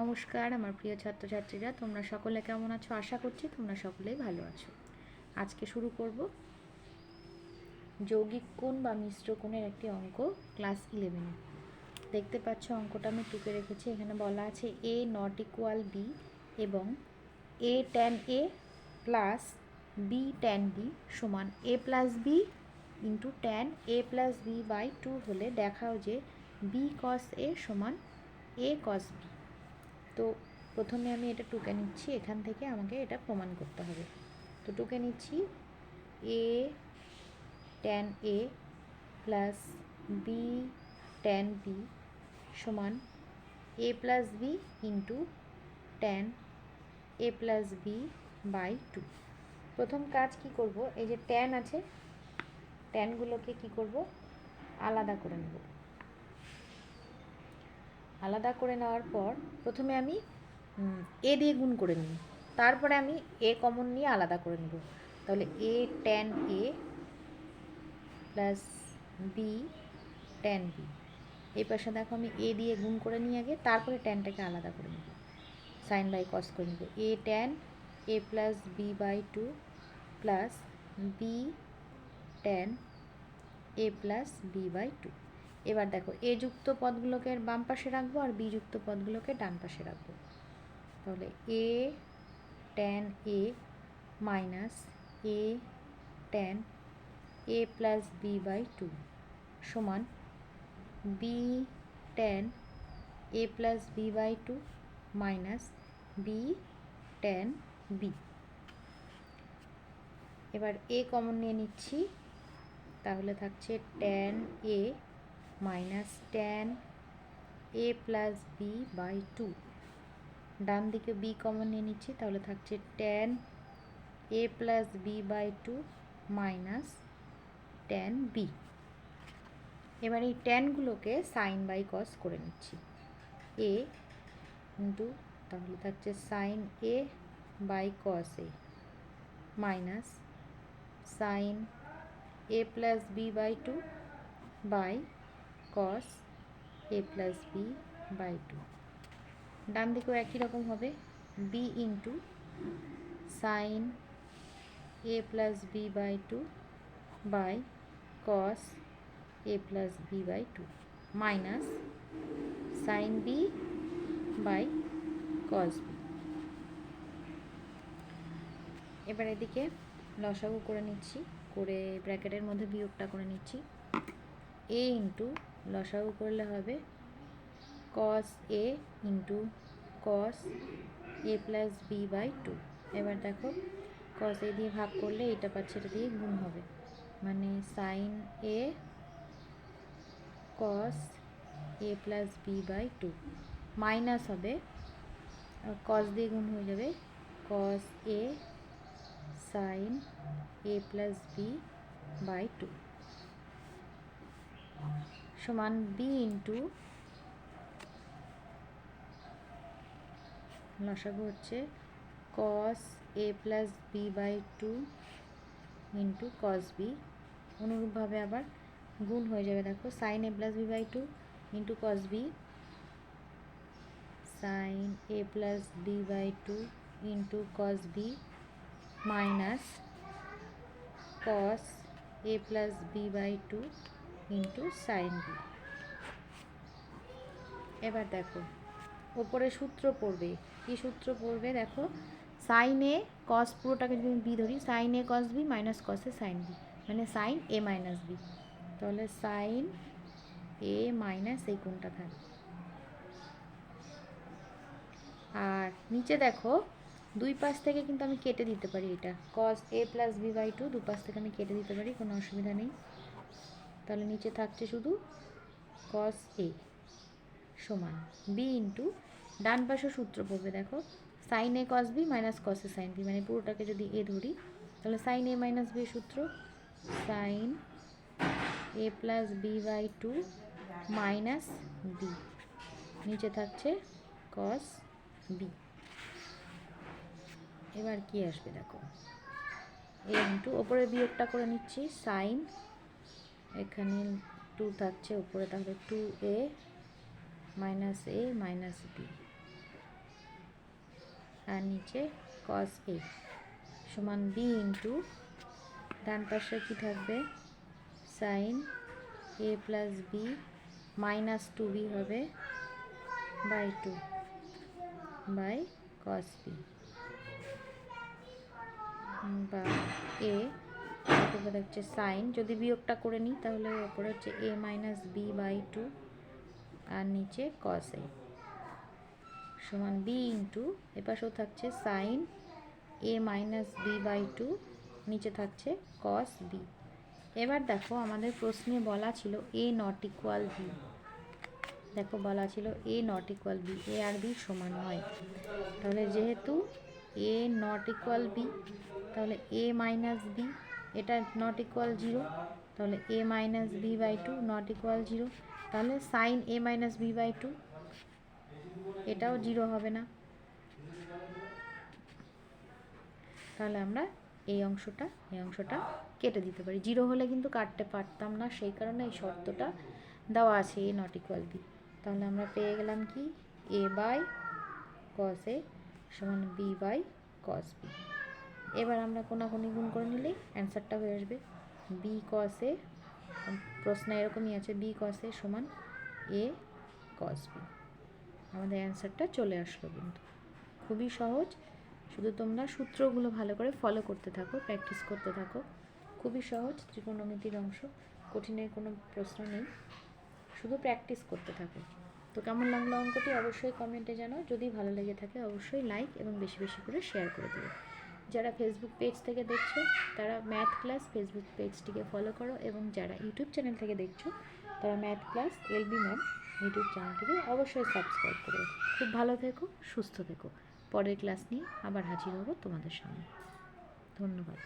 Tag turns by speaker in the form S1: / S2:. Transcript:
S1: নমস্কার, আমার প্রিয় ছাত্রছাত্রীরা, তোমরা সকলে কেমন আছো? আশা করছি তোমরা সকলেই ভালো আছো। আজকে শুরু করব যৌগিক কোণ বা মিশ্র কোণের একটি অঙ্ক ক্লাস ইলেভেনে দেখতে পাচ্ছ, অঙ্কটা আমি টুকে রেখেছি। এখানে বলা আছে এ নট ইকুয়াল বি এবং A tan A plus B tan B সমান A plus B into tan A plus B by two হলে দেখাও যে বি কস এ সমান এ কস বি তো প্রথমে আমি এটা টুকে নিচ্ছি, এখান থেকে আমাকে এটা প্রমাণ করতে হবে। তো টুকে নিচ্ছি A tan A plus B tan B সমান A plus B into tan A plus B by two প্রথম কাজ কি করব? এই যে ট্যান আছে ট্যানগুলোকে কি করব? আলাদা করে নেব। আলাদা করে নেওয়ার পর প্রথমে আমি এ দিয়ে গুণ করে নিই তারপরে আমি এ কমন নিয়ে আলাদা করে নেব। তাহলে A tan A plus B tan B এই পাশে দেখো আমি এ দিয়ে গুণ করে নিই আগে, তারপরে ট্যানটাকে আলাদা করে নেব। সাইন বাই কস করে নেব। A tan A plus B by two plus B tan A plus B by two এবার দেখো, এ যুক্ত পদগুলোকে বাম পাশে রাখব আর বি যুক্ত পদগুলোকে ডান পাশে রাখব। তাহলে A tan A minus A tan A plus B by two সমান B tan A plus B by two minus B tan B এবার এ কমন নিয়ে নিচ্ছি, তাহলে থাকছে tan A minus tan A plus B by two ডান দিকে B common নিয়ে নিচ্ছি, তাহলে থাকছে tan A plus B by two minus tan B এবার এই ট্যানগুলোকে সাইন বাই কস করে নিচ্ছি। এ ইন্টু তাহলে থাকছে sine A by cos A minus sine A plus B by two by cos A plus B by two ডান দিকেও একই রকম হবে। B into sine A plus B by two by cos A plus B by two minus sine B by cos B এবার এদিকে লসাগু করে নিচ্ছি, করে ব্র্যাকেটের মধ্যে বিয়োগটা করে নিচ্ছি। এ ইন্টু লসাগু করলে হবে cos A into cos A plus B by two এবার দেখো কস এ দিয়ে ভাগ করলে এটা পাচ্ছে এটা দিয়ে গুণ হবে। মানে sine A cos A plus B by two minus হবে কস দিয়ে গুণ হয়ে যাবে cos A sine A plus B by two সমান বি ইন্টু লসাগু হচ্ছে cos A plus B by two into cos B অনুরূপভাবে আবার গুণ হয়ে যাবে, দেখো sine A plus B by two into cos B sine A plus B by two into cos B minus cos A plus B by two into sine B এবার দেখো, ওপরে সূত্র পড়বে। কী সূত্র পড়বে? দেখো সাইন এ কস পুরোটাকে যদি বি ধরি sine A cos B minus কসে sine B মানে সাইন এ মাইনাস বি তাহলে সাইন এ মাইনাস এই কোনটা থাকবে আর নিচে দেখো, দুই পাশ থেকে কিন্তু আমি কেটে দিতে পারি এটা। Cos A plus B by two দু পাশ থেকে আমি কেটে দিতে পারি, কোনো অসুবিধা নেই। তাহলে নিচে থাকছে শুধু কস এ সমান বি ইন্টু ডান পাশে সূত্র পড়বে, দেখো। Sine A cos B minus cos A sine B মানে পুরোটাকে যদি এ ধরি, তাহলে সাইন এ মাইনাস বি সূত্র sine A plus B by two minus B নিচে থাকছে কস বি এবার কি আসবে, দেখো। এ ইন্টু ওপরে বিয়োগটা করে নিচ্ছি সাইন এখানে টু থাকছে, উপরে তাহলে two A minus A minus B আর নিচে কস এ সমান বি ইন্টু ডান পাশে কী থাকবে? Sine A plus B minus two B হবে by two by cos B বা এ তারপরে হচ্ছে সাইন। যদি বিয়োগটা করে নিই, তাহলে ওপরে হচ্ছে A minus B by two আর নিচে কস এ সমান বি ইন্টু এপাশেও থাকছে sine A minus B by two নিচে থাকছে কস বি এবার দেখো আমাদের প্রশ্নে বলা ছিল এ নট ইকুয়াল বি দেখো বলা ছিল A not equal B A R B সমান হয়। তাহলে যেহেতু এ নট ইকুয়াল বি তাহলে এ মাইনাস বি এটা নট ইকুয়াল জিরো তাহলে A minus B by two not equal zero তাহলে sine A minus B by two এটাও zero হবে না। তাহলে আমরা এই অংশটা এই অংশটা কেটে দিতে পারি। জিরো হলে কিন্তু কাটতে পারতাম না, সেই কারণে এই শর্তটা দেওয়া আছে এ নট ইকুয়াল বি তাহলে আমরা পেয়ে গেলাম কি? এ বাই কস এ সমান বি বাই কস বি এবার আমরা কোনাকুনি গুণ করে নিলেই অ্যান্সারটা হয়ে আসবে। বি কস প্রশ্ন এরকমই আছে বি কস সমান এ কস বি আমাদের অ্যান্সারটা চলে আসলো কিন্তু। খুবই সহজ, শুধু তোমরা সূত্রগুলো ভালো করে ফলো করতে থাকো প্র্যাকটিস করতে থাকো। খুবই সহজ, ত্রিকোণমিতির অংশ, কঠিনের কোনো প্রশ্ন নেই। শুধু প্র্যাকটিস করতে থাকো। তো কেমন লাগল অঙ্কটি? অবশ্যই কমেন্টে জানাও। যদি ভালো লেগে থাকে, অবশ্যই লাইক এবং বেশি বেশি করে শেয়ার করে দেবে যারা ফেসবুক পেজ থেকে দেখছ, তারা ম্যাথ ক্লাস ফেসবুক পেজটিকে ফলো করো এবং যারা ইউটিউব চ্যানেল থেকে দেখছ, তারা math class LB ma'am YouTube চ্যানেলটিকে অবশ্যই সাবস্ক্রাইব করো খুব ভালো থেকো, সুস্থ থেকো। পরের ক্লাস নিয়ে আবার হাজির হব তোমাদের সামনে। ধন্যবাদ।